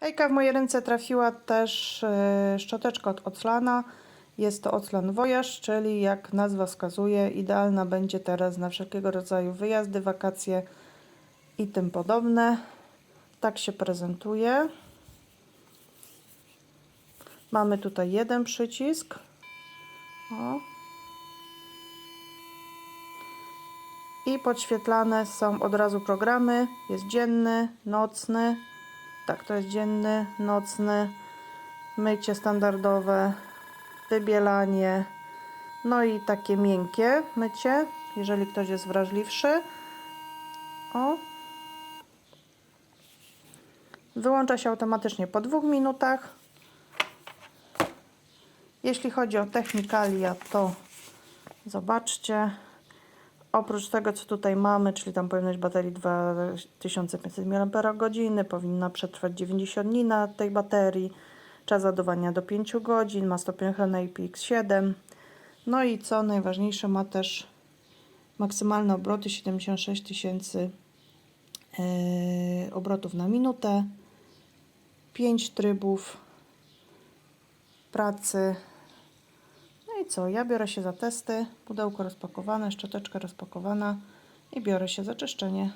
Hejka, w moje ręce trafiła też e, szczoteczka od Oclana. Jest to Oclan Voyage, czyli jak nazwa wskazuje, idealna będzie teraz na wszelkiego rodzaju wyjazdy, wakacje i tym podobne. Tak się prezentuje. Mamy tutaj jeden przycisk. O. I podświetlane są od razu programy. Jest dzienny, nocny. Tak, to jest dzienny, nocny, mycie standardowe, wybielanie, no i takie miękkie mycie, jeżeli ktoś jest wrażliwszy. O. Wyłącza się automatycznie po dwóch minutach. Jeśli chodzi o technikalia, to zobaczcie. Oprócz tego, co tutaj mamy, czyli tam pojemność baterii 2500 mAh, powinna przetrwać 90 dni na tej baterii, czas ładowania do 5 godzin, ma stopień ochrony IPX7. No i co najważniejsze, ma też maksymalne obroty 76 tysięcy yy, obrotów na minutę, 5 trybów pracy. Co? Ja biorę się za testy. Pudełko rozpakowane, szczoteczka rozpakowana i biorę się za czyszczenie.